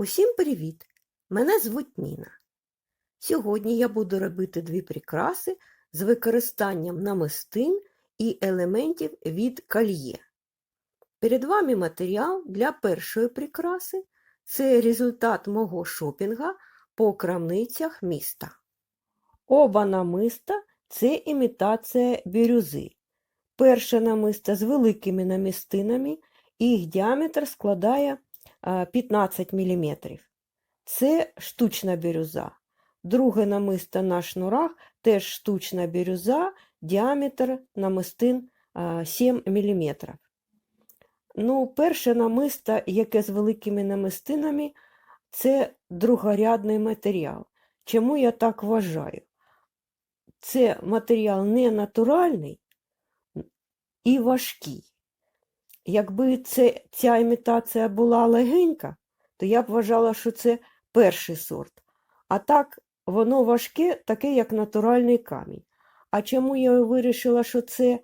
Усім привіт! Мене звуть Ніна. Сьогодні я буду робити дві прикраси з використанням намистин і елементів від кольє. Перед вами матеріал для першої прикраси. Це результат мого шопінга по крамницях міста. Оба намиста це імітація бірюзи. Перше намисто з великими намістинами, їх діаметр складає 15 мм. Це штучна бірюза. Друге намисто на шнурах теж штучна бірюза, діаметр намистин 7 мм. Ну, перше намисто, яке з великими намистинами, це другорядний матеріал. Чому я так вважаю? Це матеріал не натуральний і важкий. Якби це, ця імітація була легенька, то я б вважала, що це перший сорт. А так, воно важке, таке, як натуральний камінь. А чому я вирішила, що це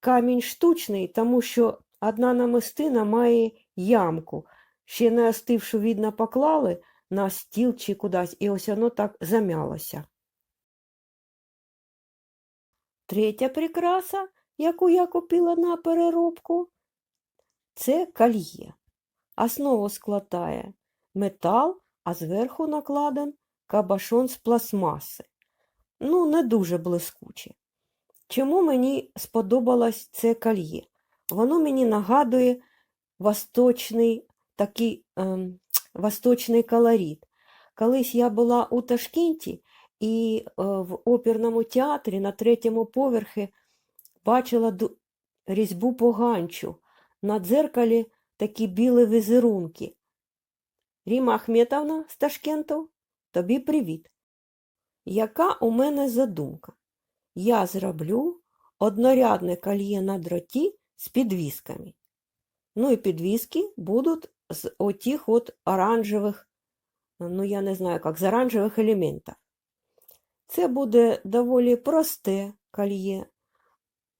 камінь штучний? Тому що одна намистина має ямку. Ще не остившу, видно, поклали на стіл чи кудись, і ось воно так замялося. Третя прикраса, яку я купила на переробку, це кольє. Основу складає метал, а зверху накладен кабашон з пластмаси. Ну, не дуже блискуче. Чому мені сподобалось це кольє? Воно мені нагадує восточний такий ем, восточний колорит. Колись я була у Ташкенті і е, в оперному театрі на третьому поверхі бачила різьбу поганчу. На дзеркалі такі білі візерунки. Ріма Ахметовна з Ташкенту, тобі привіт. Яка у мене задумка? Я зроблю однорядне кольє на дроті з підвісками. Ну і підвіски будуть з отих от оранжевих, ну я не знаю, як, з оранжевих елементів. Це буде доволі просте кольє.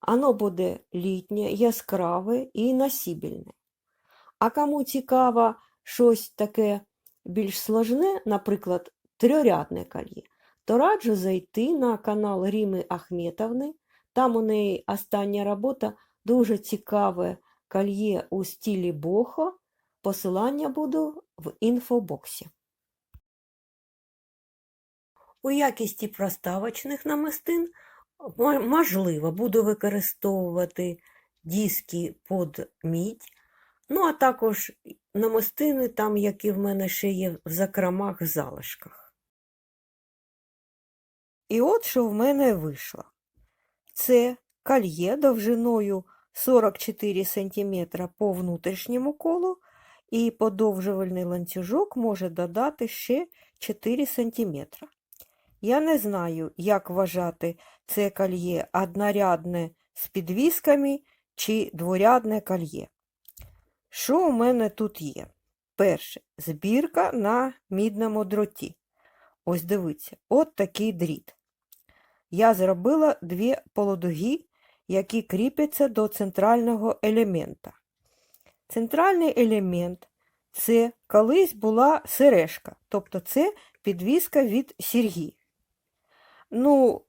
Оно буде літнє, яскраве і носібельне. А кому цікаво щось таке більш сложне, наприклад, трьорядне кольє, то раджу зайти на канал Ріми Ахметовни. Там у неї остання робота дуже цікаве кольє у стилі бохо. Посилання буду в інфобоксі. У якісті проставочних намистин можливо буду використовувати диски під мідь, ну а також намистини, там, які в мене ще є в закромах залишках. І от що в мене вийшло. Це кольє довжиною 44 см по внутрішньому колу, і подовжувальний ланцюжок може додати ще 4 см. Я не знаю, як вважати це кольє однорядне з підвісками чи дворядне кольє. Що у мене тут є? Перше, збірка на мідному дроті. Ось дивіться, от такий дріт. Я зробила дві полудуги, які кріпляться до центрального елемента. Центральний елемент це колись була сережка, тобто це підвіска від сіргі. Ну,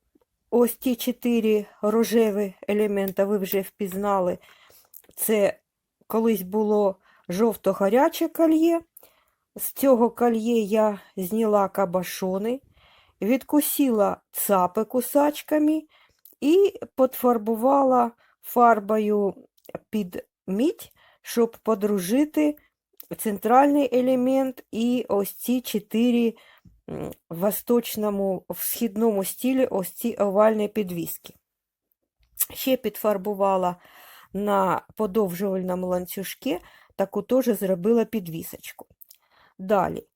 ось ті чотири рожеві елемента ви вже впізнали. Це колись було жовто-гаряче кольє. З цього кольє я зняла кабашони, відкусила цапи кусачками і подфарбувала фарбою під мідь, щоб подружити центральний елемент і ось ці чотири в восточному, східному стилі ось ці овальні підвіски. Ще підфарбувала на подовжувальному ланцюжку, таку теж зробила підвісочку. Далі,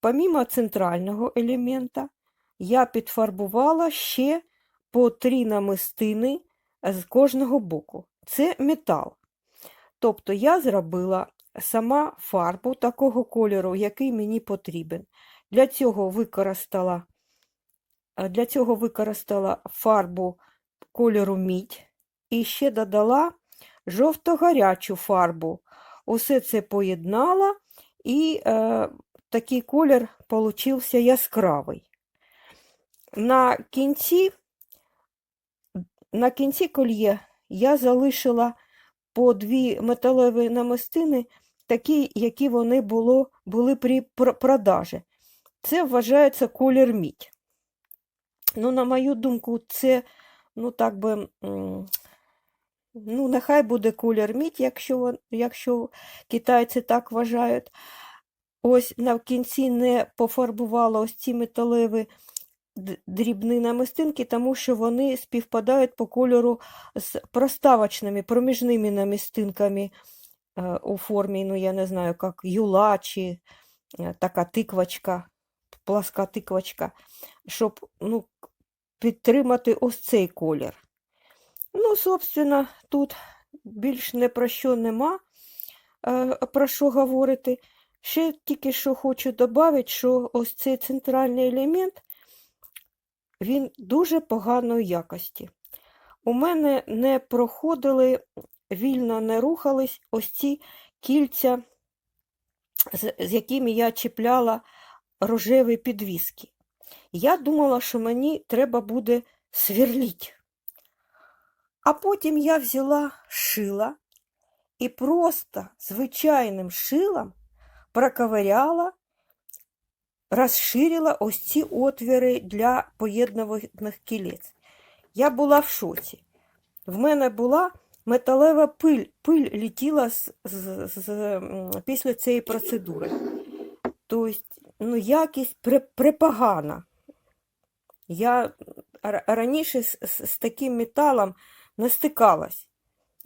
помімо центрального елемента, я підфарбувала ще по три намистини з кожного боку. Це метал. Тобто я зробила сама фарбу такого кольору, який мені потрібен. Для цього використала, е, для цього використала фарбу кольору мідь і ще додала жовто-гарячу фарбу. Усе це поєднала і е, такий колір получився яскравий. На кінці, на кінці кольє я залишила по дві металеві намистини, такі, які вони було, були при пр- продажі. Це вважається колір мідь. Ну, на мою думку, це, ну, так би, ну, нехай буде колір мідь, якщо, якщо китайці так вважають. Ось на кінці не пофарбувала ось ці металеві дрібні намистинки, тому що вони співпадають по кольору з проставочними, проміжними намистинками е, у формі, ну, я не знаю, як юла чи е, така тиквочка, пласка тиквочка, щоб ну, підтримати ось цей колір. Ну, собственно, тут більш не про що нема, е, про що говорити. Ще тільки що хочу додати, що ось цей центральний елемент, він дуже поганої якості. У мене не проходили, вільно не рухались ось ці кільця, з, з якими я чіпляла рожеві підвіски. Я думала, що мені треба буде сверліть. А потім я взяла шила і просто звичайним шилом проковыряла, розширила ось ці отвіри для поєднуваних кілець. Я була в шоці. В мене була металева пиль, пиль літіла з, з, з, після цієї процедури. Тобто, ну, якість при, припогана. Я раніше з, з, з таким металом не стикалась.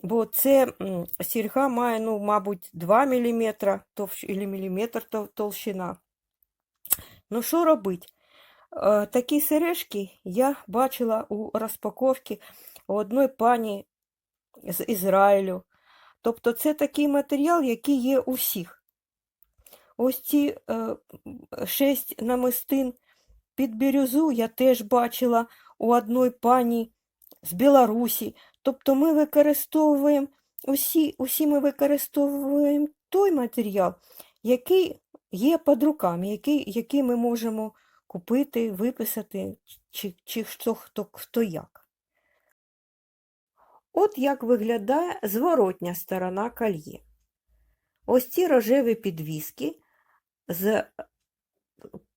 Бо це сірга має, ну, мабуть, 2 мм товщ... або міліметр тов- толщина. Ну, що робити? Е, Такі сережки я бачила у розпаковці у одної пані з Ізраїлю. Тобто це такий матеріал, який є у всіх. Ось ці е, шість намистин під бірюзу я теж бачила у одної пані з Білорусі. Тобто ми використовуємо усі, усі ми використовуємо той матеріал, який є під руками, який, який ми можемо купити, виписати, чи, чи хто, хто, хто як. От як виглядає зворотня сторона кольє. Ось ці рожеві підвіски з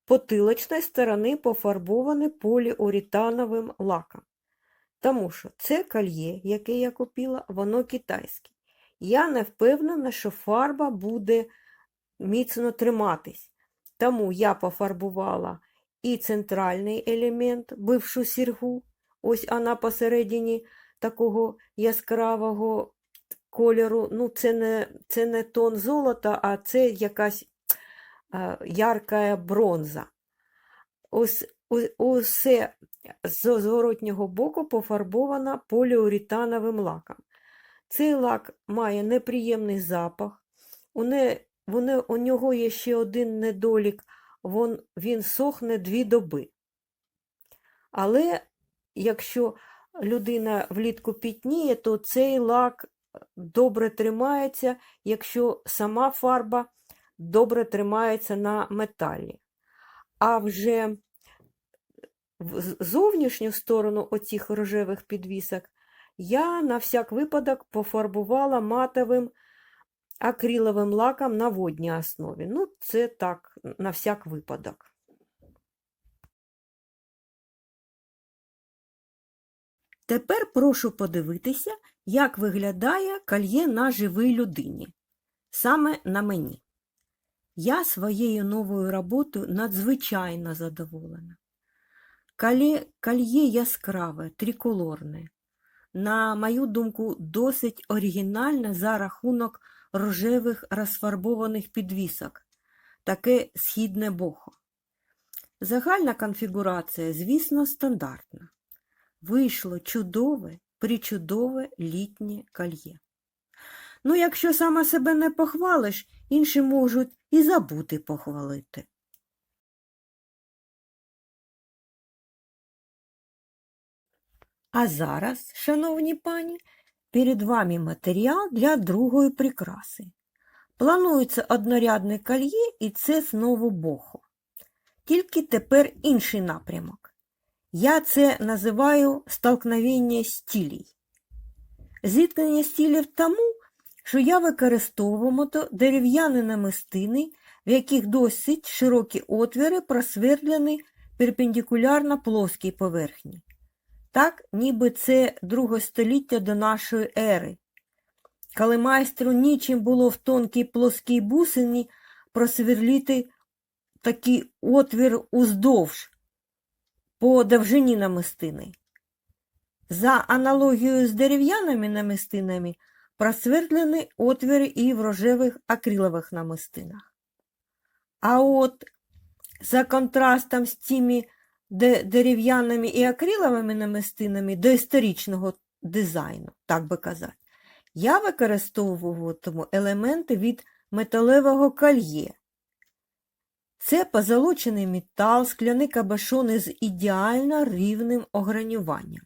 потилочної сторони пофарбовані поліуретановим лаком. Тому що це кольє, яке я купила, воно китайське. Я не впевнена, що фарба буде міцно триматись. Тому я пофарбувала і центральний елемент, бившу сіргу, ось вона посередині такого яскравого кольору. Ну, це не, це не тон золота, а це якась е, ярка бронза. Усе з зворотнього боку пофарбована поліуретановим лаком. Цей лак має неприємний запах. У, не, вони, у нього є ще один недолік, вон, він сохне дві доби. Але якщо людина влітку пітніє, то цей лак добре тримається, якщо сама фарба добре тримається на металі. А вже в зовнішню сторону оцих рожевих підвісок я на всяк випадок пофарбувала матовим акриловим лаком на водній основі. Ну, це так, на всяк випадок. Тепер прошу подивитися, як виглядає кольє на живій людині, саме на мені. Я своєю новою роботою надзвичайно задоволена. Кольє яскраве, триколорне. На мою думку, досить оригінальне за рахунок рожевих розфарбованих підвісок, таке східне бохо. Загальна конфігурація, звісно, стандартна. Вийшло чудове, причудове літнє кольє. Ну, якщо сама себе не похвалиш, інші можуть і забути похвалити. А зараз, шановні пані, перед вами матеріал для другої прикраси. Планується однорядне кольє і це знову бохо. Тільки тепер інший напрямок. Я це називаю столкновення стилей. Зіткнення стилів тому, що я використовую мото- дерев'яні намистини, в яких досить широкі отвіри просвердлені перпендикулярно плоскій поверхні. Так, ніби це друге століття до нашої ери, коли майстру нічим було в тонкій плоскій бусині просверліти такий отвір уздовж по довжині намистини. За аналогією з дерев'яними намистинами просвердлені отвіри і в рожевих акрилових намистинах. А от за контрастом з цими дерев'яними і акриловими намистинами до історичного дизайну, так би казати, я використовуватиму елементи від металевого кольє. Це позолочений метал, скляні кабашони з ідеально рівним огранюванням.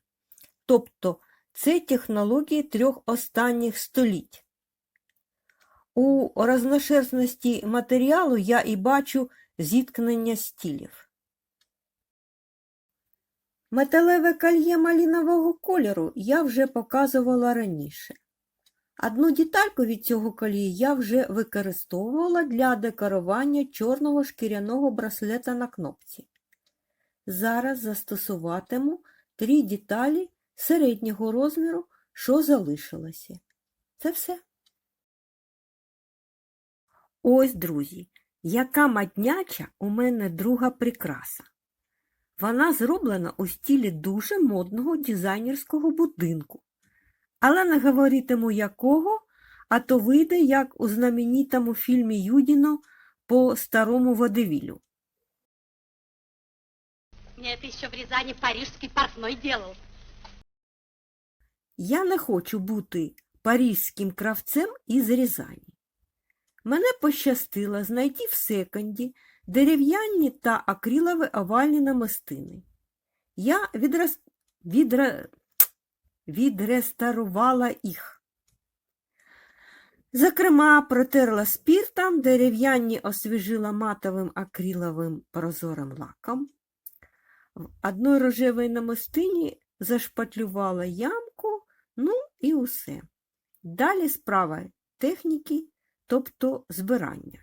Тобто це технології трьох останніх століть. У розношерстності матеріалу я і бачу зіткнення стилів. Металеве кольє малінового кольору я вже показувала раніше. Одну детальку від цього кольє я вже використовувала для декорування чорного шкіряного браслета на кнопці. Зараз застосуватиму три деталі середнього розміру, що залишилося. Це все. Ось, друзі, яка мадняча у мене друга прикраса. Вона зроблена у стілі дуже модного дизайнерського будинку. Але не говоритиму якого, а то вийде, як у знаменитому фільмі Юдіно по старому водевілю. Мне это в Рязани парижский портной делал. Я не хочу бути паризьким кравцем із Рязані. Мене пощастило знайти в секонді дерев'яні та акрилові овальні намистини. Я відрес... відре... відреставрувала їх. Зокрема, протерла спіртом, дерев'яні освіжила матовим акриловим прозорим лаком. В одної рожевої намистині зашпатлювала ну і усе. Далі справа техніки, тобто збирання.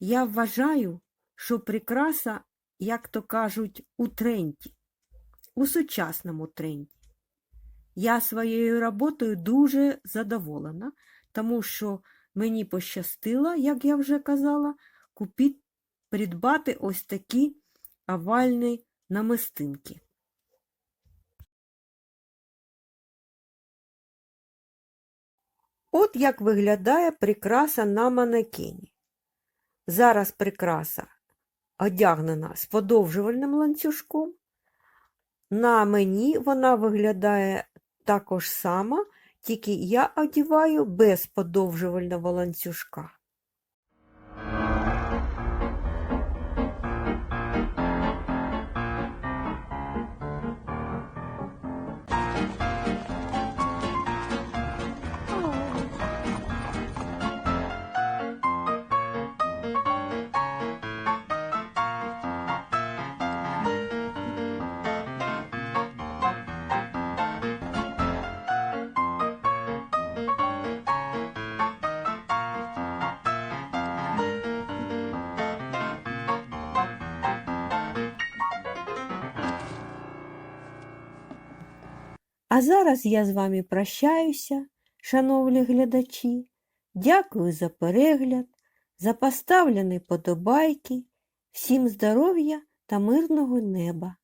Я вважаю, що прикраса, як то кажуть, у тренді, у сучасному тренді. Я своєю роботою дуже задоволена, тому що мені пощастило, як я вже казала, купити, придбати ось такі овальні намистинки. От як виглядає прикраса на манекені. Зараз прикраса одягнена з подовжувальним ланцюжком. На мені вона виглядає також сама, тільки я одіваю без подовжувального ланцюжка. А зараз я з вами прощаюся, шановні глядачі. Дякую за перегляд, за поставлені подобайки. Всім здоров'я та мирного неба!